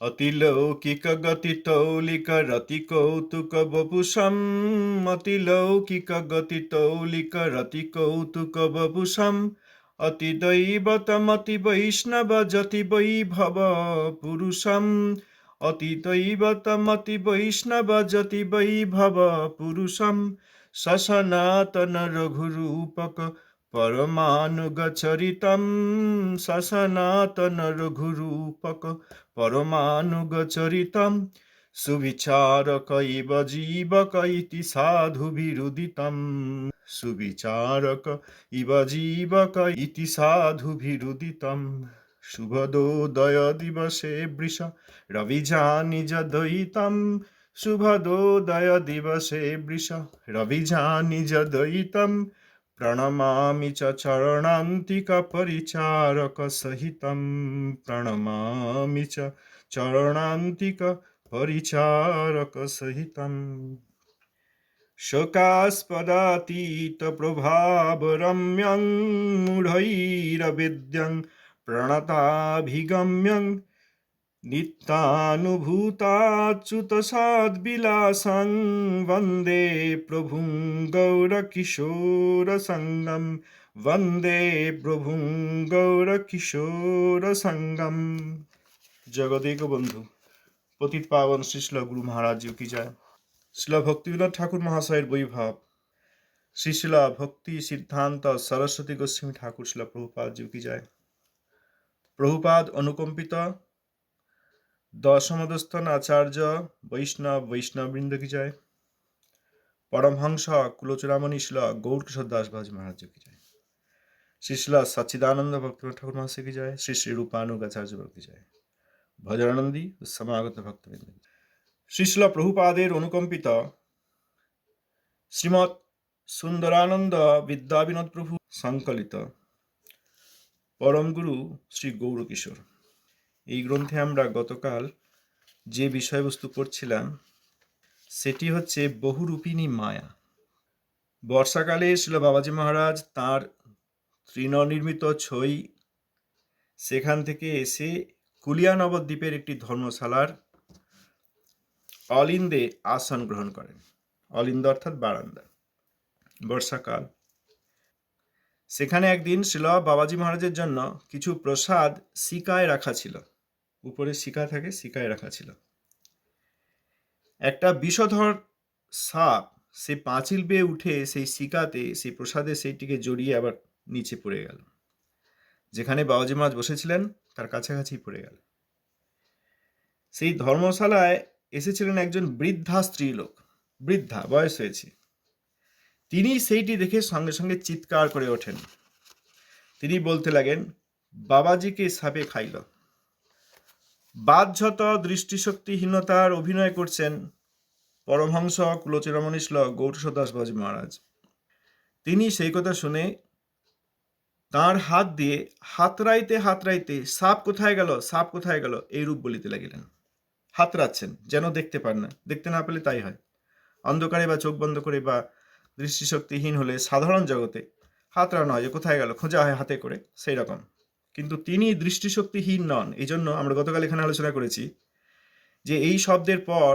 अति लौकिक गति तौलिक रति कौतुक बपुसम अतिलौकिक गति तौलिक रति कौतुक बपुसम अति दैवतमति वैष्णव जति वैभव पुरुषम। अति दैवतमति वैष्णव जति वैभव पुरुषम। ससनातन रघुरूपक परमानुगचरितं ससनातन रघुरूपक परमानुगचरितं सुविचारक इव जीवक इति साधुभिरुदितं सुविचारक इव जीवक इति साधुभिरुदितं शुभदोदय दिवसे वृष रविजानिजदयितं शुभदोदय दिवसे वृष रविजानिजदयितं प्रणमामि च चरणान्तिकपरिचारकसहितं प्रणमामि च चरणान्तिकपरिचारकसहितम् शोकास्पदातीतप्रभावरम्यं मूढैरवेद्यं प्रणताभिगम्यं नित्तानुभूताच्युतसाद्विलासं वन्दे प्रभुं বন্দে वन्दे প্রভুং গৌরকিশোর সঙ্গম জগদিক বন্ধু পতিত পাবন শ্রীশ্ল গুরু মহারাজ কি যায় শিলা ভক্তিবিনোদ ঠাকুর মহাশয়ের বৈভব শ্রীশিলা ভক্তি সিদ্ধান্ত সরস্বতী গোস্বামী ঠাকুর শিলা প্রভুপাদ কি যায় প্রভুপাদ অনুকম্পিত দশমদস্থান আচার্য বৈষ্ণব বৈষ্ণববৃন্দ কি যায় পরমহংস কুলচূড়ামণি শিলা গৌরকিশোর দাস ভাজ মহারাজ কি যায় শ্রী শিলা সচ্চিদানন্দ ভক্তি ঠাকুর মহাশয় কি যায় শ্রী শ্রী রূপানুগ আচার্য ভক্তি যায় ভজনানন্দী সমাগত ভক্তবৃন্দ শ্রীশিল প্রভুপাদের অনুকম্পিত শ্রীমৎ সুন্দরানন্দ বিদ্যা বিনোদ প্রভু সংকলিত পরমগুরু শ্রী গৌরকিশোর। এই গ্রন্থে আমরা গতকাল যে বিষয়বস্তু পড়ছিলাম, সেটি হচ্ছে বহুরূপিণী মায়া। বর্ষাকালে শিল বাবাজি মহারাজ তাঁর তৃণনির্মিত ছই সেখান থেকে এসে কুলিয়া নবদ্বীপের একটি ধর্মশালার অলিন্দে আসন গ্রহণ করেন। অলিন্দ অর্থাৎ বারান্দা। বর্ষাকাল। সেখানে একদিন শিল বাবাজি মহারাজের জন্য কিছু প্রসাদ শিকায় রাখা ছিল। উপরে শিকা থাকে শিকায় রাখা ছিল। একটা বিষধর সাপ, সে পাঁচিল বেয়ে উঠে সেই শিকাতে সেই প্রসাদে সেইটিকে জড়িয়ে আবার নিচে পড়ে গেল। যেখানে বাবাজি মহারাজ বসেছিলেন, তার কাছাকাছি পড়ে গেল। সেই ধর্মশালায় এসেছিলেন একজন বৃদ্ধা স্ত্রীলোক। বৃদ্ধা, বয়স হয়েছে। তিনি সেইটি দেখে সঙ্গে সঙ্গে চিৎকার করে ওঠেন। তিনি বলতে লাগেন বাবাজিকে সাপে খাইল? বাধ্যত দৃষ্টিশক্তিহীনতার অভিনয় করছেন পরমহংস কুলচিরমণি শ্লোক গৌরসদাস বাজ মহারাজ। তিনি সেই কথা শুনে তার হাত দিয়ে হাতড়াইতে হাতড়াইতে সাপ কোথায় গেল, সাপ কোথায় গেল এই রূপ বলিতে লাগিলেন। হাতড়াচ্ছেন যেন দেখতে পান না, দেখতে না পেলে তাই হয়। অন্ধকারে বা চোখ বন্ধ করে বা দৃষ্টিশক্তিহীন হলে সাধারণ জগতে হাতড়ানো হয় যে কোথায় গেল, খোঁজা হয় হাতে করে সেই রকম কিন্তু তিনি দৃষ্টিশক্তিহীন নন। এই জন্য আমরা গতকাল এখানে আলোচনা করেছি যে এই শব্দের পর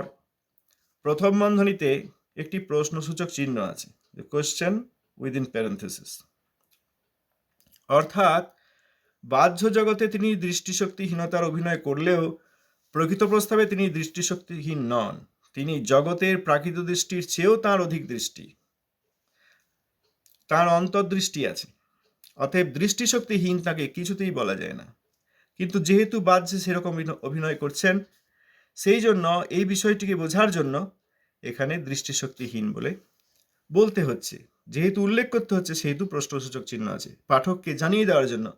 প্রথম বন্ধনীতে একটি প্রশ্নসূচক চিহ্ন আছে কোয়েশ্চেন উইদিন প্যারেন্থেসিস অর্থাৎ বাহ্য জগতে তিনি দৃষ্টিশক্তিহীনতার অভিনয় করলেও প্রকৃত প্রস্তাবে তিনি দৃষ্টিশক্তিহীন নন। তিনি জগতের প্রাকৃত দৃষ্টির চেয়েও তার অধিক দৃষ্টি। তার অন্তর্দৃষ্টি আছে। অতএব দৃষ্টিশক্তিহীন তাকে কিছুতেই বলা যায় না। কিন্তু যেহেতু বাহ্যে সেরকম অভিনয় করছেন, সেই জন্য এই বিষয়টিকে বোঝার জন্য এখানে দৃষ্টিশক্তিহীন বলে বলতে হচ্ছে। যেহেতু উল্লেখ করতে হচ্ছে, সেহেতু প্রশ্নসূচক চিহ্ন আছে। পাঠককে জানিয়ে দেওয়ার জন্য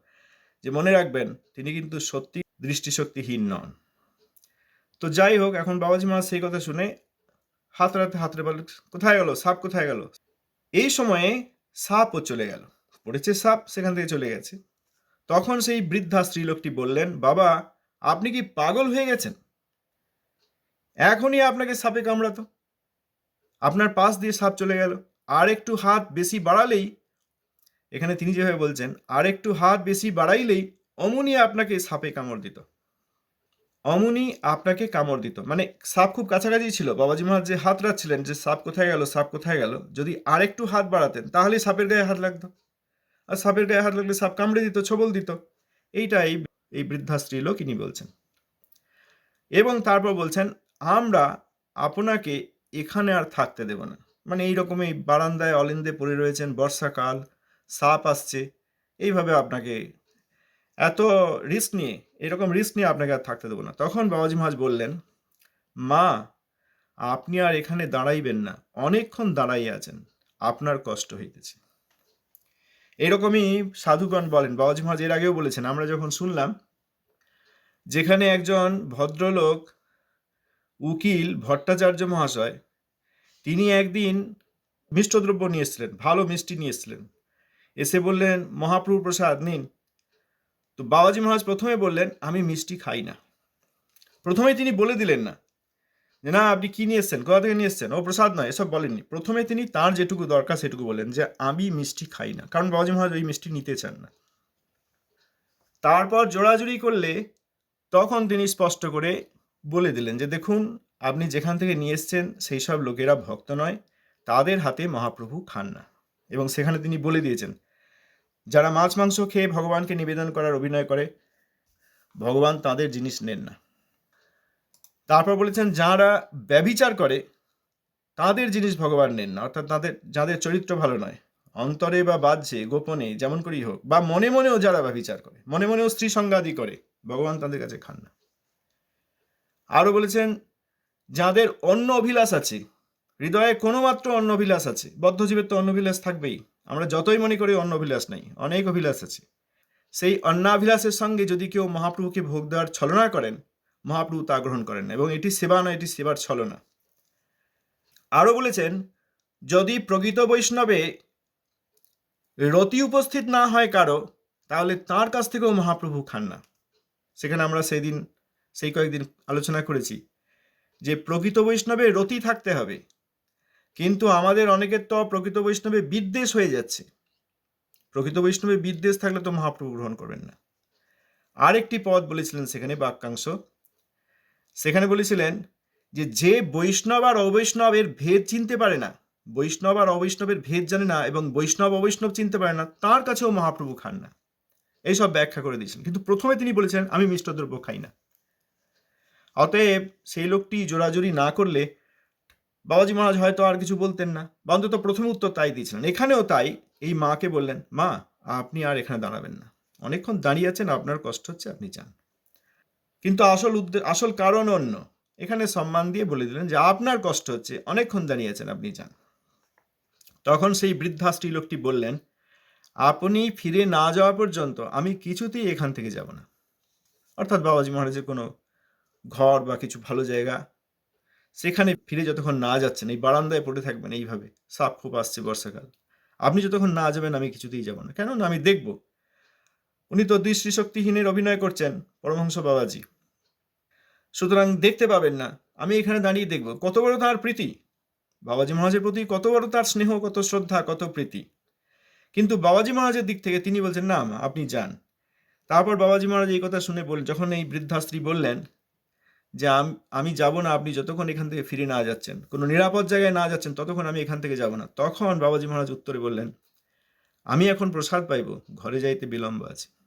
যে মনে রাখবেন, তিনি কিন্তু সত্যি দৃষ্টিশক্তিহীন নন। তো যাই হোক, এখন বাবাজি মহারাজ সেই কথা শুনে হাতড়াতে হাতড়ে বলে কোথায় গেল? সাপ কোথায় গেল? এই সময়ে সাপও চলে গেল। পড়েছে সাপ, সেখান থেকে চলে গেছে। তখন সেই বৃদ্ধা স্ত্রীলোকটি বললেন, বাবা, আপনি কি পাগল হয়ে গেছেন? এখনই আপনাকে সাপে কামড়াতো। আপনার পাশ দিয়ে সাপ চলে গেল। আর একটু হাত বেশি বাড়ালেই এখানে তিনি যেভাবে বলছেন, আর একটু হাত বেশি বাড়াইলেই অমনি আপনাকে সাপে কামড় দিত। অমনি আপনাকে কামড় দিত। মানে সাপ খুব কাছাকাছি ছিল। বাবাজি মহারাজ যে হাত রাখছিলেন যে সাপ কোথায় গেল, সাপ কোথায় গেল, যদি আরেকটু হাত বাড়াতেন তাহলে সাপের গায়ে হাত লাগতো। আর সাপের গায়ে হাত লাগলে সাপ কামড়ে দিত, ছবল দিত। এইটা এই বৃদ্ধা স্ত্রীলোক ইনি বলছেন। এবং তারপর বলছেন, আমরা আপনাকে এখানে আর থাকতে দেব না। মানে এইরকম এই বারান্দায় অলিন্দে পড়ে রয়েছেন, বর্ষাকাল, সাপ আসছে। এইভাবে আপনাকে এত রিস্ক নিয়ে, এরকম রিস্ক নিয়ে আপনাকে আর থাকতে দেবো না। তখন বাবাজি মহাজ বললেন, মা, আপনি আর এখানে দাঁড়াইবেন না। অনেকক্ষণ দাঁড়াই আছেন। আপনার কষ্ট হইতেছে। এরকমই সাধুগণ বলেন, বাবাজি মহাজ এর আগেও বলেছেন, আমরা যখন শুনলাম যেখানে একজন ভদ্রলোক, উকিল, ভট্টাচার্য মহাশয়, তিনি একদিন মিষ্টদ্রব্য নিয়ে এসেছিলেন, ভালো মিষ্টি নিয়ে এসেছিলেন। এসে বললেন, মহাপ্রভু প্রসাদ নিন। তো বাবাজি মহারাজ প্রথমে বললেন, আমি মিষ্টি খাই না। প্রথমে তিনি বলে দিলেন না। যে, না, আপনি কি নিয়ে এসছেন কোথা থেকে নিয়ে এসছেন ও প্রসাদ নয়, এসব বলেননি। প্রথমে তিনি তার যেটুকু দরকার সেটুকু বলেন যে, আমি মিষ্টি খাই না। কারণ বাবাজি মহারাজ ওই মিষ্টি নিতে চান না। তারপর জোড়াজুড়ি করলে তখন তিনি স্পষ্ট করে বলে দিলেন যে, দেখুন, আপনি যেখান থেকে নিয়ে এসছেন, সেই সব লোকেরা ভক্ত নয়। তাদের হাতে মহাপ্রভু খান না। এবং সেখানে তিনি বলে দিয়েছেন, যারা মাছ, মাংস খেয়ে ভগবানকে নিবেদন করার অভিনয় করে, ভগবান তাদের জিনিস নেন না। তারপর বলেছেন, যারা ব্যভিচার করে, তাদের জিনিস ভগবান নেন না, অর্থাৎ তাদের, যাদের চরিত্র ভালো নয়। অন্তরে বা বাহ্যে, গোপনে, যেমন করেই হোক, বা মনে মনেও যারা ব্যভিচার করে, মনে মনেও স্ত্রী সংঘাদি করে, ভগবান তাদের কাছে খান না। আরও বলেছেন, যাদের অন্য অভিলাষ আছে, হৃদয়ে কোনো মাত্র অন্য অভিলাষ আছে, বদ্ধজীবের তো অন্য অভিলাষ থাকবেই, আমরা যতই মনে করি অন্য অভিলাষ নেই, অনেক অভিলাষ আছে। সেই অন্নাভিলাষের সঙ্গে যদি কেউ মহাপ্রভুকে ভোগ দেওয়ার ছলনা করেন মহাপ্রভু তা গ্রহণ করেন এবং এটি সেবা নয়, এটি সেবার ছলনা। আরও বলেছেন, যদি প্রকৃত বৈষ্ণবে রতি উপস্থিত না হয় কারও, তাহলে তার কাছ থেকেও মহাপ্রভু খান না। সেখানে আমরা সেই দিন, সেই কয়েকদিন আলোচনা করেছি যে প্রকৃত বৈষ্ণবে রতি থাকতে হবে। কিন্তু আমাদের অনেকের তো প্রকৃত বৈষ্ণবে বিদ্বেষ হয়ে যাচ্ছে। প্রকৃত বৈষ্ণবে বিদ্বেষ থাকলে তো মহাপ্রভু গ্রহণ করবেন না। আরেকটি পদ বলেছিলেন সেখানে বাক্যাংশ। সেখানে বলেছিলেন যে যে বৈষ্ণব আর অবৈষ্ণবের ভেদ চিনতে পারে না, বৈষ্ণব আর অবৈষ্ণবের ভেদ জানে না এবং বৈষ্ণব, অবৈষ্ণব চিনতে পারে না, তার কাছেও মহাপ্রভু খান না। এইসব ব্যাখ্যা করে দিয়েছেন কিন্তু প্রথমে তিনি বলেছেন আমি মিষ্টদ্রব্য খাই না। অতএব সেই লোকটি জোরাজুরি না করলে বাবাজি মহারাজ হয়তো আর কিছু বলতেন না, বা অন্তত প্রথম উত্তর তাই দিয়েছিলেন। এখানেও তাই, এই মাকে বললেন, মা, আপনি আর এখানে দাঁড়াবেন না। অনেকক্ষণ দাঁড়িয়ে আছেন, আপনার কষ্ট হচ্ছে, আপনি যান। কিন্তু আসল আসল কারণ অন্য। এখানে সম্মান দিয়ে বলে দিলেন যে, আপনার কষ্ট হচ্ছে, অনেকক্ষণ দাঁড়িয়ে আছেন আপনি যান। তখন সেই বৃদ্ধা স্ত্রীলোকটি বললেন, আপনি ফিরে না যাওয়া পর্যন্ত আমি কিছুতেই এখান থেকে যাব না। অর্থাৎ বাবাজি মহারাজের কোনো ঘর বা কিছু ভালো জায়গা, সেখানে ফিরে যতক্ষণ না যাচ্ছেন, এই বারান্দায় পড়ে থাকবেন এইভাবে, সাপ খুব আসছে বর্ষাকাল। আপনি যতক্ষণ না যাবেন, আমি কিছুতেই যাব না। কেন না আমি দেখব উনি তো দৃষ্টিশক্তিহীনের অভিনয় করছেন, পরমহংস বাবাজি। সুতরাং দেখতে পাবেন না, আমি এখানে দাঁড়িয়ে দেখব, কত বড় তার প্রীতি? বাবাজি মহারাজের প্রতি কত বড় তার স্নেহ, কত শ্রদ্ধা, কত প্রীতি। কিন্তু বাবাজি মহারাজের দিক থেকে তিনি বলছেন, না আপনি যান। তারপর বাবাজি মহারাজ এই কথা শুনে বল, যখন এই বৃদ্ধা স্ত্রী বললেন যে, আম- আমি যাব না, আপনি যতক্ষণ এখান থেকে ফিরে না যাচ্ছেন, কোনো নিরাপদ জায়গায় না যাচ্ছেন, ততক্ষণ আমি এখান থেকে যাব না। তখন বাবাজি মহারাজ উত্তরে বললেন, আমি এখন প্রসাদ পাইব, ঘরে যাইতে বিলম্ব আছে।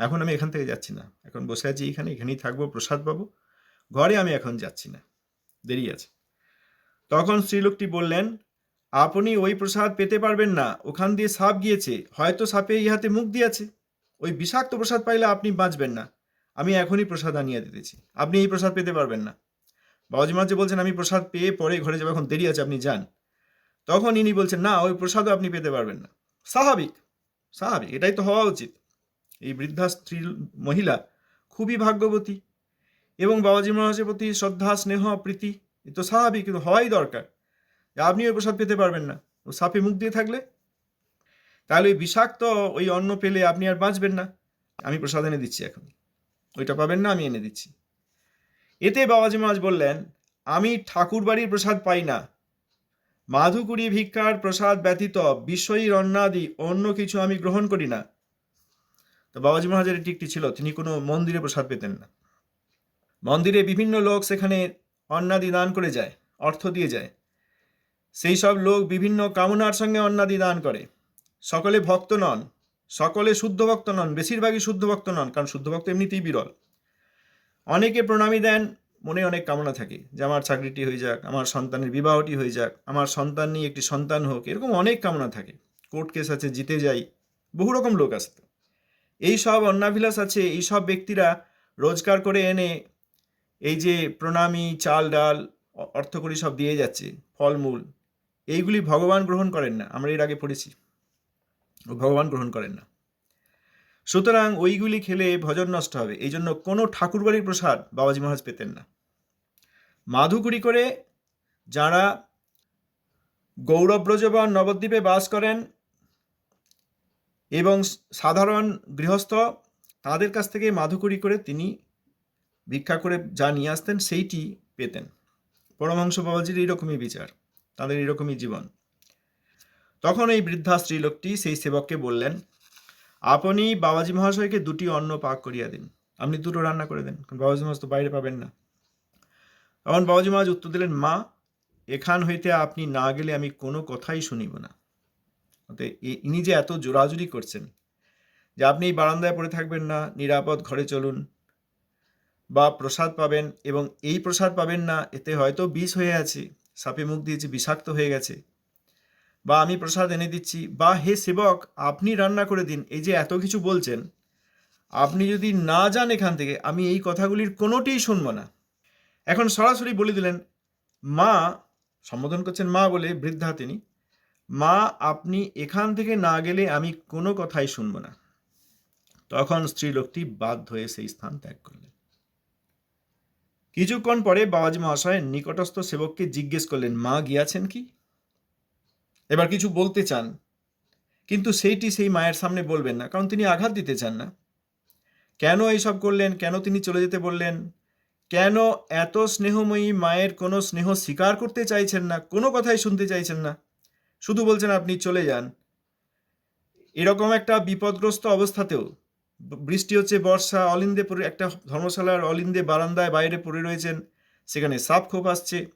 এখন আমি এখান থেকে যাচ্ছি না। এখন বসে আছি এখানে, এখানেই থাকব প্রসাদ পাবো ঘরে আমি এখন যাচ্ছি না। দেরি আছে। তখন স্ত্রীলোকটি বললেন, আপনি ওই প্রসাদ পেতে পারবেন না। ওখান দিয়ে সাপ গিয়েছে। হয়তো সাপে ইহাতে মুখ দিয়েছে। ওই বিষাক্ত প্রসাদ পাইলে আপনি বাঁচবেন না। আমি এখনই প্রসাদ আনিয়ে দিতেছি। আপনি এই প্রসাদ পেতে পারবেন না। বাবাজি যে বলছেন, আমি প্রসাদ পেয়ে পরে ঘরে যাব, এখন দেরি আছে, আপনি যান। তখন ইনি বলছেন, না, ওই প্রসাদও আপনি পেতে পারবেন না। স্বাভাবিক। স্বাভাবিক। এটাই তো হওয়া উচিত। এই বৃদ্ধা স্ত্রী মহিলা খুবই ভাগ্যবতী এবং বাবাজি মহারাজের প্রতি শ্রদ্ধা, স্নেহ, প্রীতি এ তো স্বাভাবিক, কিন্তু হওয়াই দরকার। আপনি ওই প্রসাদ পেতে পারবেন না। ও সাপে মুখ দিয়ে থাকলে? তাহলে ওই বিষাক্ত ওই অন্ন পেলে আপনি আর বাঁচবেন না। আমি প্রসাদ এনে দিচ্ছি এখন। ওইটা পাবেন না, আমি এনে দিচ্ছি। এতে বাবাজি মহারাজ বললেন, আমি ঠাকুর বাড়ির প্রসাদ পাই না। মাধুকুড়ি ভিক্ষার প্রসাদ ব্যতীত বিশ্বয়ীর অন্নাদি অন্য কিছু আমি গ্রহণ করি না। তো বাবাজি মহারাজের এটি একটি ছিল, তিনি কোনো মন্দিরে প্রসাদ পেতেন না। মন্দিরে বিভিন্ন লোক সেখানে অন্নাদি দান করে যায়, অর্থ দিয়ে যায়। সেই সব লোক বিভিন্ন কামনার সঙ্গে অন্নাদি দান করে। সকলে ভক্ত নন, সকলে শুদ্ধ ভক্ত নন, বেশিরভাগই শুদ্ধ ভক্ত নন, কারণ শুদ্ধ ভক্ত এমনিতেই বিরল। অনেকে প্রণামী দেন, মনে অনেক কামনা থাকে যে আমার চাকরিটি হয়ে যাক, আমার সন্তানের বিবাহটি হয়ে যাক, আমার সন্তান নিয়ে একটি সন্তান হোক, এরকম অনেক কামনা থাকে। কোর্ট কেস আছে, জিতে যাই, বহু রকম লোক আসতো। এই সব অন্নাভিলাষ আছে, এই সব ব্যক্তিরা রোজগার করে এনে এই যে প্রণামী, চাল, ডাল অর্থকরী সব দিয়ে যাচ্ছে, ফলমূল, এইগুলি ভগবান গ্রহণ করেন না, আমরা এর আগে পড়েছি। ভগবান গ্রহণ করেন না। সুতরাং ওইগুলি খেলে ভজন নষ্ট হবে, এই জন্য কোনো ঠাকুরবাড়ির প্রসাদ বাবাজি মহারাজ পেতেন না। মাধুকুরি করে যারা গৌরব্রজ বা নবদ্বীপে বাস করেন এবং সাধারণ গৃহস্থ তাদের কাছ থেকে মাধুকুরি করে তিনি ভিক্ষা করে যা নিয়ে আসতেন সেইটি পেতেন। পরমহংস বাবাজির এইরকমই বিচার, তাদের এরকমই জীবন। তখন এই বৃদ্ধা স্ত্রীলোকটি সেই সেবককে বললেন, আপনি বাবাজি মহাশয়কে দুটি অন্ন পাক করিয়া দিন। আপনি দুটো রান্না করে দেন, কারণ বাবাজি মহারাজ তো বাইরে পাবেন না। তখন বাবাজি মহারাজ উত্তর দিলেন, মা, এখান হইতে আপনি না গেলে আমি কোনো কথাই শুনিব না। ইনি যে এত জোরাজুরি করছেন যে আপনি এই বারান্দায় পড়ে থাকবেন না, নিরাপদ ঘরে চলুন বা প্রসাদ পাবেন এবং এই প্রসাদ পাবেন না, এতে হয়তো বিষ হয়ে আছে, সাপে মুখ দিয়েছে, বিষাক্ত হয়ে গেছে। বা আমি প্রসাদ এনে দিচ্ছি, বা হে সেবক, আপনি রান্না করে দিন, এই যে এত কিছু বলছেন, আপনি যদি না যান এখান থেকে, আমি এই কথাগুলির কোনোটিই শুনব না। এখন সরাসরি বলে দিলেন, মা, সম্বোধন করছেন মা বলে বৃদ্ধা তিনি মা, আপনি এখান থেকে না গেলে আমি কোনো কথাই শুনব না। তখন স্ত্রীলোকটি বাধ্য হয়ে সেই স্থান ত্যাগ করলেন। কিছুক্ষণ পরে বাবাজি মহাশয় নিকটস্থ সেবককে জিজ্ঞেস করলেন, মা, গিয়াছেন কি? এবার কিছু বলতে চান, কিন্তু সেইটি সেই মায়ের সামনে বলবেন না, কারণ তিনি আঘাত দিতে চান না। কেন এইসব করলেন? কেন তিনি চলে যেতে বললেন? কেন এত স্নেহময়ী মায়ের কোনো স্নেহ স্বীকার করতে চাইছেন না? কোনো কথাই শুনতে চাইছেন না? শুধু বলছেন আপনি চলে যান। এরকম একটা বিপদগ্রস্ত অবস্থাতেও বৃষ্টি হচ্ছে, বর্ষা, অলিন্দে পড়ে একটা ধর্মশালার অলিন্দে বারান্দায় বাইরে পড়ে রয়েছেন, সেখানে সাপ খোপ আসছে।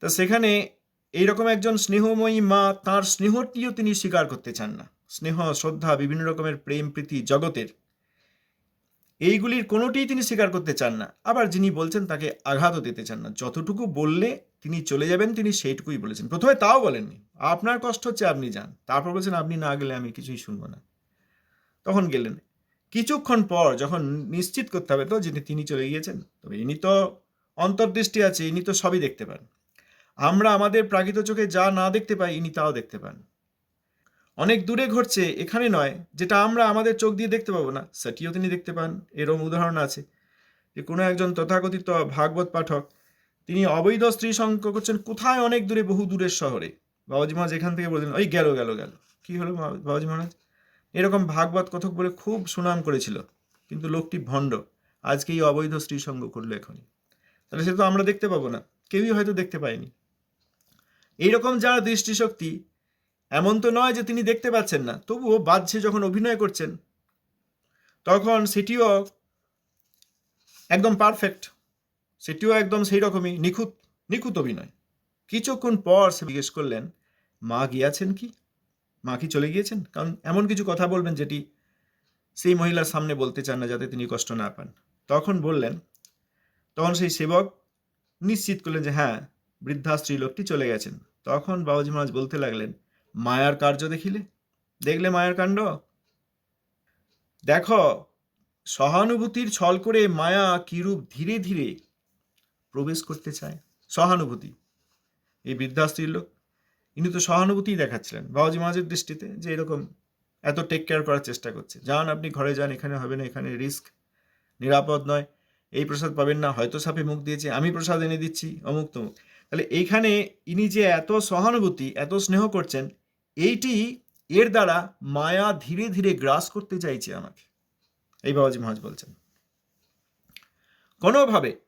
তা সেখানে এইরকম একজন স্নেহময়ী মা, তার স্নেহটিও তিনি স্বীকার করতে চান না। স্নেহ, শ্রদ্ধা, বিভিন্ন রকমের প্রেম প্রীতি জগতের এইগুলির কোনোটিই তিনি স্বীকার করতে চান না। আবার যিনি বলছেন তাকে আঘাতও দিতে চান না। যতটুকু বললে তিনি চলে যাবেন, তিনি সেইটুকুই বলেছেন। প্রথমে তাও বলেননি। আপনার কষ্ট হচ্ছে, আপনি যান। তারপর বলছেন, আপনি না গেলে আমি কিছুই শুনব না। তখন গেলেন। কিছুক্ষণ পর যখন নিশ্চিত করতে হবে তো যে তিনি চলে গিয়েছেন, তবে ইনি তো অন্তর্দৃষ্টি আছে, ইনি তো সবই দেখতে পান। আমরা আমাদের প্রাকৃত চোখে যা না দেখতে পাই, ইনি তাও দেখতে পান। অনেক দূরে ঘটছে, এখানে নয়, যেটা আমরা আমাদের চোখ দিয়ে দেখতে পাবো না। সেটিও তিনি দেখতে পান, এরম উদাহরণ আছে। যে কোনো একজন তথাকথিত ভাগবত পাঠক, তিনি অবৈধ স্ত্রী সঙ্গ করছেন কোথায় অনেক দূরে, বহু দূরের শহরে। বাবাজি মহারাজ এখান থেকে বললেন, ওই গেল গেল গেল। কি হলো বাবাজি মহারাজ? এরকম ভাগবত কথক বলে খুব সুনাম করেছিল, কিন্তু লোকটি ভণ্ড। আজকে এই অবৈধ স্ত্রী সঙ্গ করল এখনই। তাহলে সে তো আমরা দেখতে পাবো না, কেউই হয়তো দেখতে পায়নি। এইরকম যারা দৃষ্টিশক্তি এমন তো নয় যে তিনি দেখতে পাচ্ছেন না, তবুও বাজছে যখন অভিনয় করছেন। তখন সেটিও একদম পারফেক্ট সেটিও একদম সেই রকমই নিখুঁত নিখুঁত অভিনয়। কিছুক্ষণ পর সে জিজ্ঞেস করলেন, মা গিয়াছেন কি? মা কি চলে গিয়েছেন? কারণ এমন কিছু কথা বলবেন যেটি সেই মহিলার সামনে বলতে চান না, যাতে তিনি কষ্ট না পান। তখন বললেন, তখন সেই সেবক নিশ্চিত করলেন যে হ্যাঁ বৃদ্ধা স্ত্রী লোকটি চলে গেছেন। তখন বাবাজি মহারাজ বলতে লাগলেন মায়ার কার্য দেখিলে? দেখলে মায়ার কাণ্ড? দেখো, সহানুভূতির ছল করে মায়া কিরূপ ধীরে ধীরে প্রবেশ করতে চায়। সহানুভূতি। এই বৃদ্ধা স্ত্রীর লোক, ইনি তো সহানুভূতিই দেখাচ্ছিলেন বাবাজি মাঝের দৃষ্টিতে যে এরকম এত টেক কেয়ার করার চেষ্টা করছে। যান আপনি, ঘরে যান, এখানে হবে না, এখানে রিস্ক নিরাপদ নয়। এই প্রসাদ পাবেন না, হয়তো সাপে মুখ দিয়েছে, আমি প্রসাদ এনে দিচ্ছি অমুক তমুক তাহলে এইখানে ইনি যে এত সহানুভূতি, এত স্নেহ করছেন এইটি এর দ্বারা মায়া ধীরে ধীরে গ্রাস করতে চাইছে আমাকে। এই বাবাজি মহাজ বলছেন। কোনোভাবে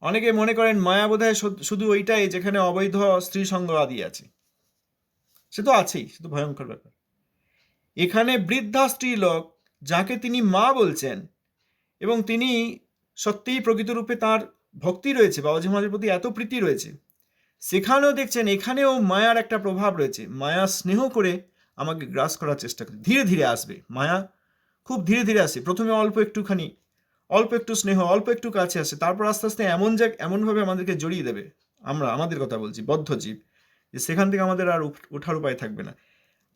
অনেকে মনে করেন মায়া বোধহয় শুধু- ওইটাই যেখানে অবৈধ স্ত্রী সঙ্গ আদি আছে। সে তো আছেই, সে তো ভয়ঙ্কর ব্যাপার। এখানে বৃদ্ধা স্ত্রী লোক যাকে তিনি মা বলছেন এবং তিনি সত্যিই প্রকৃতরূপে তার ভক্তি রয়েছে, বাবাজি মহারাজের প্রতি এত প্রীতি রয়েছে সেখানেও দেখছেন এখানেও মায়ার একটা প্রভাব রয়েছে। মায়া স্নেহ করে আমাকে গ্রাস করার চেষ্টা করে। ধীরে ধীরে আসবে। মায়া খুব ধীরে ধীরে আসে। প্রথমে অল্প একটুখানি, অল্প একটু স্নেহ, অল্প একটু কাছে আসে। তারপর আস্তে আস্তে এমন যাক এমনভাবে আমাদেরকে জড়িয়ে দেবে। আমরা, আমাদের কথা বলছি, বদ্ধ জীব। যে সেখান থেকে আমাদের আর ওঠার উপায় থাকবে না।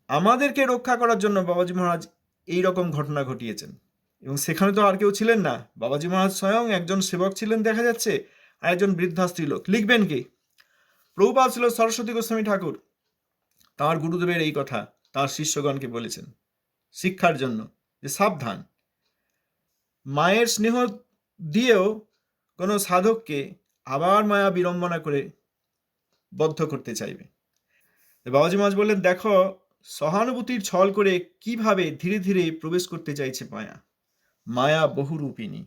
আমাদেরকে রক্ষা করার জন্য বাবাজি মহারাজ এই রকম ঘটনা ঘটিয়েছেন। এবং সেখানে তো আর কেউ ছিলেন না। বাবাজি মহারাজ স্বয়ং একজন সেবক ছিলেন দেখা যাচ্ছে, আর একজন বৃদ্ধা স্ত্রীলোক। লিখবেন কি? প্রভুপাল ছিল সরস্বতী গোস্বামী ঠাকুর। তাঁর গুরুদেবের এই কথা তাঁর শিষ্যগণকে বলেছেন শিক্ষার জন্য যে সাবধান। মায়ের স্নেহ দিয়েও কোনো সাধককে আবার মায়া বিড়ম্বনা করে বদ্ধ করতে চাইবে। বাবাজি মাছ বললেন, দেখো, সহানুভূতির ছল করে কীভাবে ধীরে ধীরে প্রবেশ করতে চাইছে মায়া? মায়া বহুরূপিণী।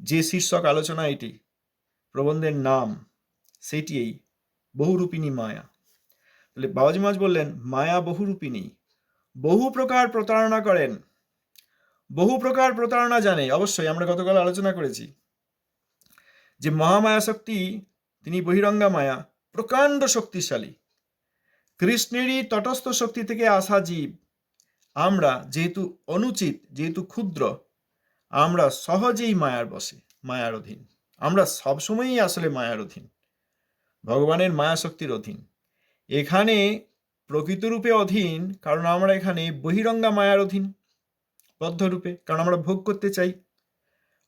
যে শীর্ষক আলোচনা এটি, প্রবন্ধের নাম, সেটি এই বহুরূপিণী মায়া। তাহলে বাবাজি মহারাজ বললেন, মায়া বহুরূপিণী বহু প্রকার প্রতারণা করেন। বহু প্রকার প্রতারণা জানে। অবশ্যই আমরা গতকাল আলোচনা করেছি। যে মহামায়া শক্তি, তিনি বহিরঙ্গা মায়া, প্রকাণ্ড শক্তিশালী। কৃষ্ণেরই তটস্থ শক্তি থেকে আসা জীব। আমরা যেহেতু অনুচিত, যেহেতু ক্ষুদ্র, আমরা সহজেই মায়ার বসে, মায়ার অধীন। আমরা সবসময়ই আসলে মায়ার অধীন। ভগবানের মায়া শক্তির অধীন। এখানে প্রকৃত রূপে অধীন, কারণ আমরা এখানে বহিরঙ্গা মায়ার অধীন, বদ্ধরূপে, কারণ আমরা ভোগ করতে চাই।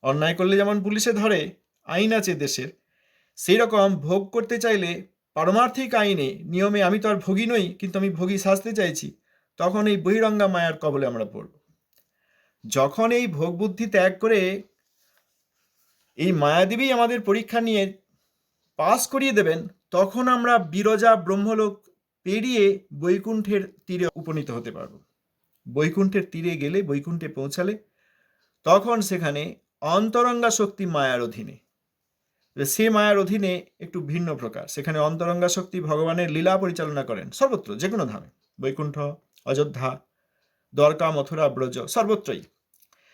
অন্যায় করলে যেমন পুলিশে ধরে, আইন আছে দেশের। সেই রকম ভোগ করতে চাইলে পারমার্থিক আইনে, নিয়মে আমি তো আর ভোগী নই, কিন্তু আমি ভোগী সাজতে চাইছি, তখন এই বহিরঙ্গা মায়ার কবলে আমরা পড়ব। যখন এই ভোগ বুদ্ধি ত্যাগ করে এই মায়াদেবী আমাদের পরীক্ষা নিয়ে পাস করিয়ে দেবেন, তখন আমরা বিরজা ব্রহ্মলোক পেরিয়ে বৈকুণ্ঠের তীরে উপনীত হতে পারব। বৈকুণ্ঠের তীরে গেলে, বৈকুণ্ঠে পৌঁছালে, তখন সেখানে অন্তরঙ্গা শক্তি মায়ার অধীনে। সে মায়ার অধীনে একটু ভিন্ন প্রকার। সেখানে অন্তরঙ্গা শক্তি ভগবানের লীলা পরিচালনা করেন সর্বত্র যে কোনো ধামে। বৈকুণ্ঠ, অযোধ্যা, দ্বারকা, মথুরা, ব্রজ, সর্বত্রই।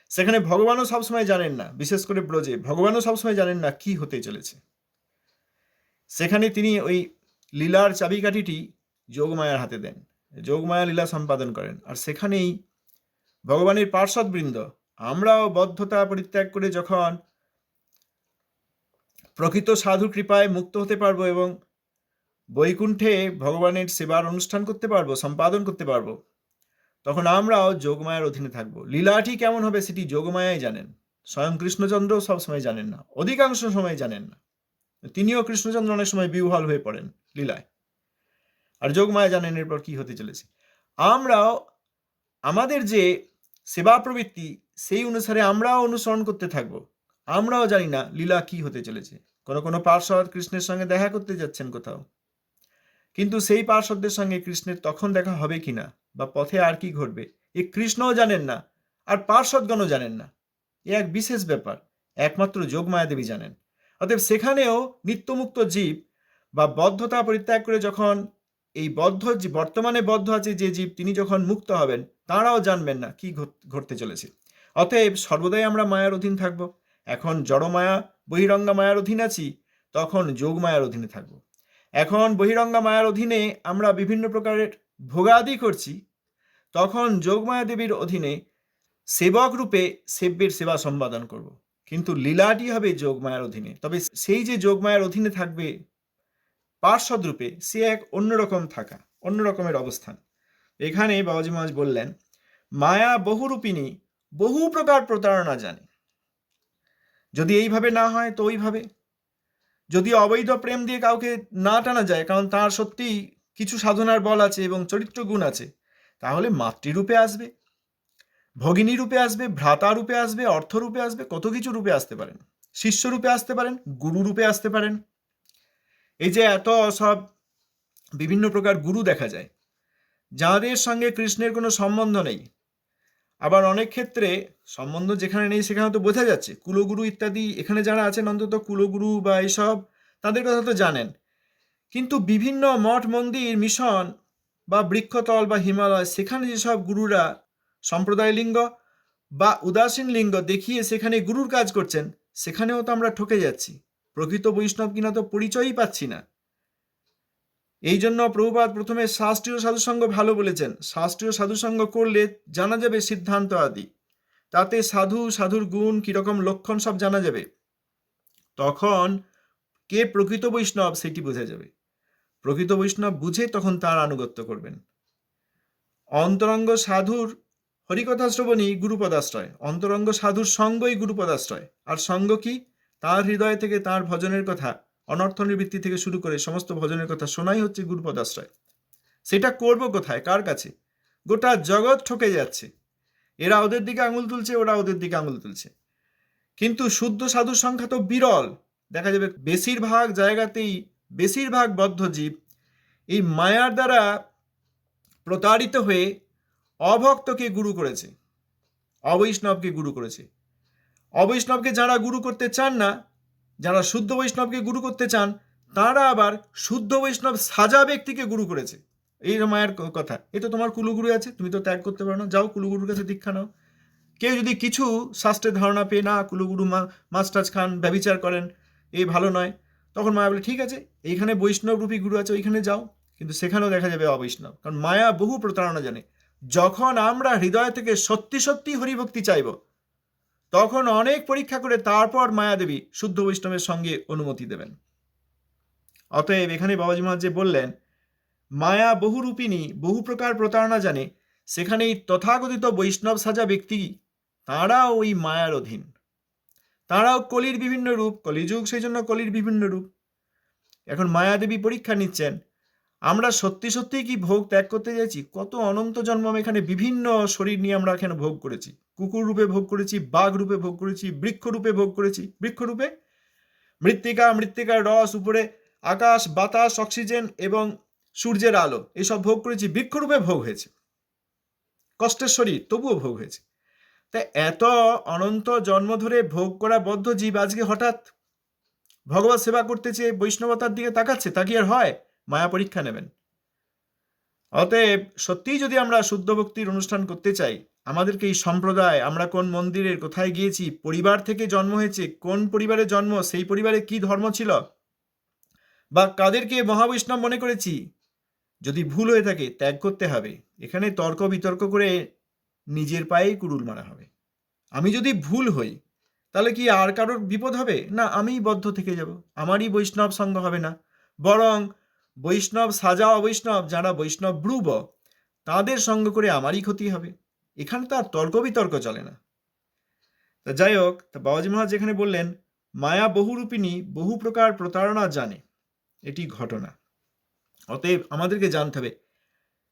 সেখানে ভগবানও সবসময় জানেন না, বিশেষ করে ব্রজে। ভগবানও সবসময় জানেন না কি হতে চলেছে। সেখানে তিনি ওই লীলার চাবিকাঠিটি যোগমায়ার হাতে দেন। যোগমায়া লীলা সম্পাদন করেন। আর সেখানেই ভগবানের পার্শ্বদবৃন্দ, আমরাও বদ্ধতা পরিত্যাগ করে যখন প্রকৃত সাধু কৃপায় মুক্ত হতে পারব এবং বৈকুণ্ঠে ভগবানের সেবার অনুষ্ঠান করতে পারব, সম্পাদন করতে পারব, তখন আমরাও যোগমায়ার অধীনে থাকব। লীলাটি কেমন হবে সেটি যোগমায়াই জানেন। স্বয়ং কৃষ্ণচন্দ্রও সবসময় জানেন না। অধিকাংশ সময় জানেন না। তিনিও কৃষ্ণচন্দ্র অনেক সময় বিহ্বল হয়ে পড়েন লীলায়। আর যোগমায়া জানেন এরপর কি হতে চলেছে। আমরাও, আমাদের যে সেবা প্রবৃত্তি, সেই অনুসারে আমরাও অনুসরণ করতে থাকব। আমরাও জানি না লীলা কি হতে চলেছে। কোনো কোনো পার্শ্বদ কৃষ্ণের সঙ্গে দেখা করতে যাচ্ছেন কোথাও। কিন্তু সেই পার্শ্বদের সঙ্গে কৃষ্ণের তখন দেখা হবে কিনা বা পথে আর কি ঘটবে, এ কৃষ্ণও জানেন না, আর পার্শ্বদগণও জানেন না। এ এক বিশেষ ব্যাপার, একমাত্র যোগমায়া দেবী জানেন। অতএব সেখানেও নিত্যমুক্ত জীব বা বদ্ধতা পরিত্যাগ করে যখন এই বদ্ধ বর্তমানে বদ্ধ আছে যে জীব, তিনি যখন মুক্ত হবেন, তারাও জানবেন না কি ঘট- ঘটতে চলেছে। অতএব সর্বদাই আমরা মায়ার অধীন থাকব। এখন জড়মায়া বহিরঙ্গা মায়ার অধীন আছি, তখন যোগ মায়ার অধীনে থাকব। এখন বহিরঙ্গা মায়ার অধীনে আমরা বিভিন্ন প্রকারের ভোগাদি করছি, তখন যোগমায়া দেবীর অধীনে সেবক রূপে সেব্যের সেবা সম্পাদন করব। কিন্তু লীলাটি হবে যোগমায়ার অধীনে। তবে সেই যে যোগমায়ার অধীনে থাকবে পার্শ্বদ রূপে সে এক অন্যরকম থাকা অন্য রকমের অবস্থান। এখানে বাবাজি মহারাজ বললেন, মায়া বহুরূপিণী বহু প্রকার প্রতারণা জানে। যদি এইভাবে না হয় তো ওইভাবে। যদি অবৈধ প্রেম দিয়ে কাউকে না টানা যায়, কারণ তার সত্যিই কিছু সাধনার বল আছে এবং চরিত্র গুণ আছে, তাহলে মাতৃরূপে আসবে। ভগিনী রূপে আসবে, ভ্রাতা রূপে আসবে, অর্থ রূপে আসবে, কত কিছু রূপে আসতে পারেন। শিষ্য রূপে আসতে পারেন, গুরু রূপে আসতে পারেন। এই যে এত সব বিভিন্ন প্রকার গুরু দেখা যায়, যাদের সঙ্গে কৃষ্ণের কোনো সম্বন্ধ নেই। আবার অনেক ক্ষেত্রে সম্বন্ধ যেখানে নেই সেখানে তো বোঝা যাচ্ছে, কুলগুরু ইত্যাদি এখানে যারা আছেন অন্তত কুলগুরু বা এইসব, তাদের কথা তো জানেন। কিন্তু বিভিন্ন মঠ, মন্দির, মিশন বা বৃক্ষতল বা হিমালয়, সেখানে যেসব গুরুরা সম্প্রদায় লিঙ্গ বা উদাসীন লিঙ্গ দেখিয়ে সেখানে গুরুর কাজ করছেন, সেখানেও তো আমরা ঠকে যাচ্ছি। প্রকৃত বৈষ্ণব কিনা তো পরিচয়ই পাচ্ছি না। এই জন্য প্রভুপাত প্রথমে শাস্ত্রীয় সাধুসঙ্গ ভালো বলেছেন। শাস্ত্রীয় সাধুসঙ্গ করলে জানা যাবে সিদ্ধান্ত আদি। তাতে সাধু, সাধুর গুণ, কীরকম লক্ষণ সব জানা যাবে। তখন কে প্রকৃত বৈষ্ণব সেটি বোঝা যাবে। প্রকৃত বৈষ্ণব বুঝে তখন তার আনুগত্য করবেন। অন্তরঙ্গ সাধুর হরিকথা শ্রবণই গুরুপদাশ্রয়। অন্তরঙ্গ সাধুর সঙ্গই গুরুপদাশ্রয়। আর সঙ্গ কি? তার হৃদয় থেকে তার ভজনের কথা, অনর্থ নিবৃত্তি থেকে শুরু করে সমস্ত ভজনের কথা শোনাই হচ্ছে গুরুপদাশ্রয়। সেটা করব কোথায়? কার কাছে? গোটা জগৎ ঠকে যাচ্ছে। এরা ওদের দিকে আঙুল তুলছে, ওরা ওদের দিকে আঙুল তুলছে। কিন্তু শুদ্ধ সাধুর সংখ্যা তো বিরল। দেখা যাবে বেশিরভাগ জায়গাতেই বেশিরভাগ বদ্ধজীব এই মায়ার দ্বারা প্রতারিত হয়ে অভক্তকে গুরু করেছে, অবৈষ্ণবকে গুরু করেছে। অবৈষ্ণবকে যারা গুরু করতে চান না, যারা শুদ্ধ বৈষ্ণবকে গুরু করতে চান, তারা আবার শুদ্ধ বৈষ্ণব সাজা ব্যক্তিকে গুরু করেছে। এই মায়ের কথা, এ তো তোমার কুলুগুরু আছে, তুমি তো ত্যাগ করতে পারো না, যাও কুলুগুরুর কাছে দীক্ষা নাও। কেউ যদি কিছু শাস্ত্রের ধারণা পেয়ে না, কুলুগুরু মা মাছ টাছ খান ব্যবিচার করেন এই ভালো নয়, তখন মায়া বলে, ঠিক আছে, এইখানে বৈষ্ণব রূপী গুরু আছে, ওইখানে যাও। কিন্তু সেখানেও দেখা যাবে অবৈষ্ণব, কারণ মায়া বহু প্রতারণা জানে। যখন আমরা হৃদয় থেকে সত্যি সত্যি হরিভক্তি চাইব, তখন অনেক পরীক্ষা করে তারপর মায়াদেবী শুদ্ধ বৈষ্ণবের সঙ্গে অনুমতি দেবেন। অতএব এখানে বাবাজি মহারাজ যে বললেন, মায়া বহু বহুরূপিণী বহু প্রকার প্রতারণা জানে সেখানে এই তথাকথিত বৈষ্ণব সাজা ব্যক্তি, তাঁরাও ওই মায়ার অধীন। তাঁরাও কলির বিভিন্ন রূপ, কলিযুগ সেই জন্য কলির বিভিন্ন রূপ। এখন মায়াদেবী পরীক্ষা নিচ্ছেন আমরা সত্যি সত্যি কি ভোগ ত্যাগ করতে যাচ্ছি কত অনন্ত জন্ম আমি এখানে বিভিন্ন শরীর নিয়ে আমরা এখানে ভোগ করেছি। কুকুর রূপে ভোগ করেছি, বাঘ রূপে ভোগ করেছি, বৃক্ষ রূপে ভোগ করেছি। বৃক্ষ রূপে? মৃত্তিকা, মৃত্তিকার রস, উপরে আকাশ, বাতাস, অক্সিজেন এবং সূর্যের আলো, এসব ভোগ করেছি। বৃক্ষরূপে ভোগ হয়েছে। কষ্টের শরীর, তবুও ভোগ হয়েছে। তা এত অনন্ত জন্ম ধরে ভোগ করা বদ্ধ জীব আজকে হঠাৎ ভগবত সেবা করতে চেয়ে বৈষ্ণবতার দিকে তাকাচ্ছে, তা কি আর হয়? মায়া পরীক্ষা নেবেন। অতএব সত্যিই যদি আমরা শুদ্ধ ভক্তির অনুষ্ঠান করতে চাই, আমাদেরকে এই সম্প্রদায়, আমরা কোন মন্দিরের, কোথায় গিয়েছি, পরিবার থেকে জন্ম হয়েছে, কোন পরিবারে জন্ম, সেই পরিবারে কি ধর্ম ছিল, বা কাদেরকে মহাবৈষ্ণব মনে করেছি, যদি ভুল হয়ে থাকে ত্যাগ করতে হবে, এখানে তর্ক বিতর্ক করে নিজের পায়েই কুড়ুল মারা হবে। আমি যদি ভুল হই, তাহলে কি আর কারোর বিপদ হবে? না, আমিই বদ্ধ থেকে যাব, আমারই বৈষ্ণব সঙ্গ হবে না, বরং বৈষ্ণব সাজা অবৈষ্ণব, যারা বৈষ্ণব ব্রুব, তাদের সঙ্গ করে আমারই ক্ষতি হবে। এখানে তো আর তর্ক বিতর্ক চলে না। তা যাই হোক, তা বাবাজি মহারাজ যেখানে বললেন, মায়া বহুরূপিণী বহু প্রকার প্রতারণা জানে, এটি ঘটনা। অতএব আমাদেরকে জানতে হবে,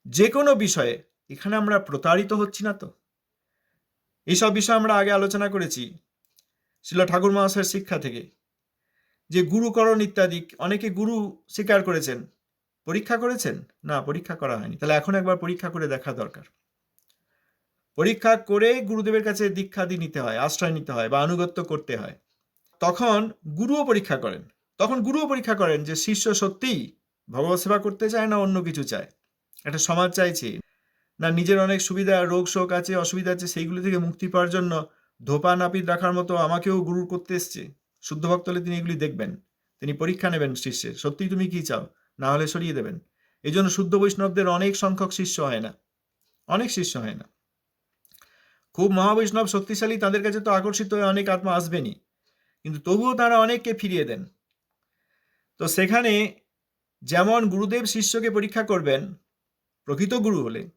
যে কোনো বিষয়ে এখানে আমরা প্রতারিত হচ্ছি না তো? এইসব বিষয় আমরা আগে আলোচনা করেছি, শিল ঠাকুর মহাশয়ের শিক্ষা থেকে। যে গুরুকরণ ইত্যাদি, অনেকে গুরু স্বীকার করেছেন। পরীক্ষা করেছেন? না, পরীক্ষা করা হয়নি। তাহলে এখন একবার পরীক্ষা করে দেখা দরকার। পরীক্ষা করে গুরুদেবের কাছে দীক্ষাদি নিতে হয়, আশ্রয় নিতে হয় বা আনুগত্য করতে হয়। তখন গুরুও পরীক্ষা করেন। তখন গুরুও পরীক্ষা করেন যে শিষ্য সত্যিই ভগবত সেবা করতে চায় না অন্য কিছু চায়? একটা সমাজ চাইছে। না, নিজের অনেক সুবিধা, রোগ শোক আছে, অসুবিধা আছে, সেইগুলো থেকে মুক্তি পাওয়ার জন্য ধোপা, নাপিত রাখার মতো আমাকেও গুরু করতে এসছে। শুদ্ধ ভক্ত হলে তিনি এগুলি দেখবেন। তিনি পরীক্ষা নেবেন শিষ্যের। সত্যিই তুমি কি চাও? না হলে সরিয়ে দেবেন। এই জন্য শুদ্ধ বৈষ্ণবদের অনেক সংখ্যক শিষ্য হয় না। অনেক শিষ্য হয় না। খুব মহাবৈষ্ণব শক্তিশালী, তাদের কাছে তো আকর্ষিত হয়ে অনেক আত্মা আসবেনই। কিন্তু তবুও তারা অনেককে ফিরিয়ে দেন। তো সেখানে যেমন গুরুদেব শিষ্যকে পরীক্ষা করবেন, প্রকৃত গুরু হলে।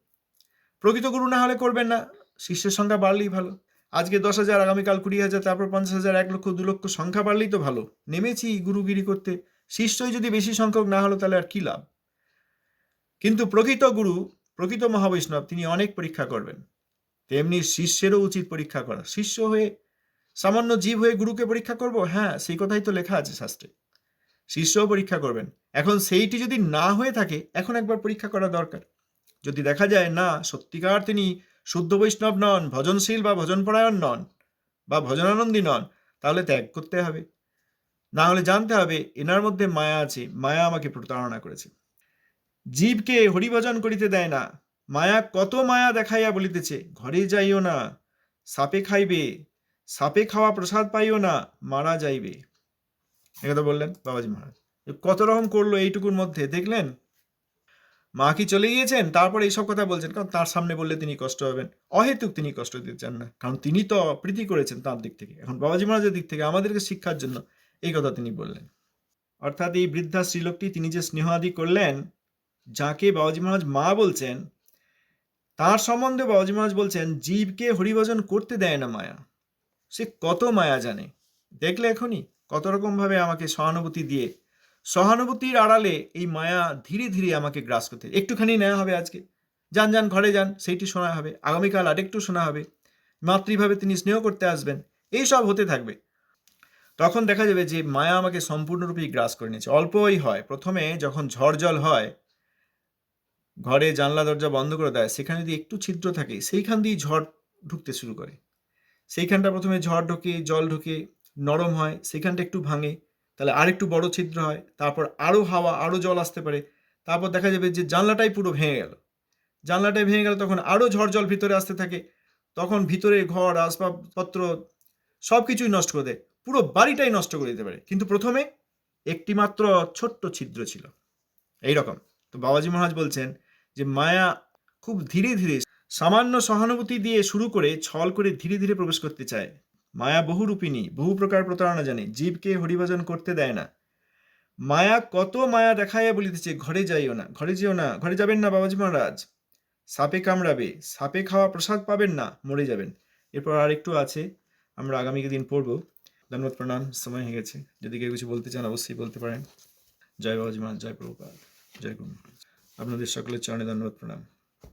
প্রকৃত গুরু না হলে করবেন না। শিষ্যের সংখ্যা বাড়লেই ভালো। আজকে দশ হাজার, আগামীকাল কুড়ি হাজার, তারপর পঞ্চাশ হাজার, এক লক্ষ, দু লক্ষ সংখ্যা বাড়লেই তো ভালো। নেমেছি গুরুগিরি করতে। শিষ্যই যদি বেশি সংখ্যক না হলো তাহলে আর কি লাভ? কিন্তু প্রকৃত গুরু, প্রকৃত মহাবৈষ্ণব, তিনি অনেক পরীক্ষা করবেন। তেমনি শিষ্যেরও উচিত পরীক্ষা করা। শিষ্য হয়ে, সামান্য জীব হয়ে গুরুকে পরীক্ষা করব? হ্যাঁ সেই কথাই তো লেখা আছে শাস্ত্রে। শিষ্যও পরীক্ষা করবেন। এখন সেইটি যদি না হয়ে থাকে, এখন একবার পরীক্ষা করা দরকার। যদি দেখা যায়, না, সত্যিকার তিনি শুদ্ধ বৈষ্ণব নন, ভজনশীল বা ভজনপরায়ণ নন বা ভজনানন্দী নন, তাহলে ত্যাগ করতে হবে। না হলে জানতে হবে এনার মধ্যে মায়া আছে, মায়া আমাকে প্রতারণা করেছে। জীবকে হরিভজন করিতে দেয় না, মায়া কত মায়া দেখাইয়া বলিতেছে, ঘরে যাইও না, সাপে খাইবে, সাপে খাওয়া প্রসাদ পাইও না, মারা যাইবে। একথা বললেন বাবাজি মহারাজ। কত রকম করল এইটুকুর মধ্যে, দেখলেন? মা কি চলে গিয়েছেন? তারপর এইসব কথা বলছেন। কারণ তার সামনে বললে তিনি কষ্ট হবেন। অহেতুক তিনি কষ্ট দিতে চান না। কারণ তিনি তো প্রীতি করেছেন তার দিক থেকে। এখন বাবাজি মহারাজের দিক থেকে আমাদেরকে শিক্ষার জন্য এই কথা তিনি বললেন। অর্থাৎ এই বৃদ্ধা স্ত্রীলোকটি তিনি যে স্নেহ আদি করলেন, যাকে বাবাজি মহারাজ মা বলছেন, তার সম্বন্ধে বাবাজি মহারাজ বলছেন, জীবকে হরিভজন করতে দেয় না মায়া। সে কত মায়া জানে। দেখলে এখনই কত রকমভাবে আমাকে সহানুভূতি দিয়ে সহানুভূতির আড়ালে এই মায়া ধীরে ধীরে আমাকে গ্রাস করতে একটুখানি নেওয়া হবে আজকে। যান যান, ঘরে যান, সেইটি শোনা হবে। আগামীকাল আরেকটু শোনা হবে। মাতৃভাবে তিনি স্নেহ করতে আসবেন। এই সব হতে থাকবে। তখন দেখা যাবে যে মায়া আমাকে সম্পূর্ণরূপেই গ্রাস করে নিয়েছে। অল্পই হয়। প্রথমে যখন ঝড় জল হয়, ঘরে জানলা, দরজা বন্ধ করে দেয়, সেখানে যদি একটু ছিদ্র থাকে, সেইখান দিয়ে ঝড় ঢুকতে শুরু করে। সেইখানটা প্রথমে ঝড় ঢোকে, জল ঢোকে, নরম হয়, সেখানটা একটু ভাঙে। তাহলে আরেকটু বড় ছিদ্র হয়, তারপর আরও হাওয়া আরও জল আসতে পারে, তারপর দেখা যাবে যে জানলাটাই পুরো ভেঙে গেল। জানলাটাই ভেঙে গেল তখন আরও ঝড় জল ভিতরে আসতে থাকে, তখন ভিতরে ঘর, আসবাবপত্র সব কিছুই নষ্ট করে দেয়, পুরো বাড়িটাই নষ্ট করে দিতে পারে। কিন্তু প্রথমে একটি মাত্র ছোট্ট ছিদ্র ছিল এই রকম তো বাবাজি মহারাজ বলছেন যে মায়া খুব ধীরে ধীরে সামান্য সহানুভূতি দিয়ে শুরু করে ছল করে ধীরে ধীরে প্রবেশ করতে চায়। মায়া বহুরূপিণী বহু প্রকার প্রতারণা জানে, জীবকে হরিভজন করতে দেয় না। মায়া কত মায়া দেখাইয়া বলিতেছে, ঘরে যাইও না, ঘরে যেও না, ঘরে যাবেন না বাবাজি মহারাজ। সাপে কামড়াবে, সাপে খাওয়া প্রসাদ পাবেন না, মরে যাবেন। এরপর আর একটু আছে, আমরা আগামী দিন পড়ব। ধন্যবাদ প্রণাম, সময় হয়ে গেছে। যদি কেউ কিছু বলতে চান, অবশ্যই বলতে পারেন। জয় বাবাজি মহারাজ, জয় প্রভুপাত জয় গুরু আপনাদের সকলের চরণে ধন্যবাদ প্রণাম।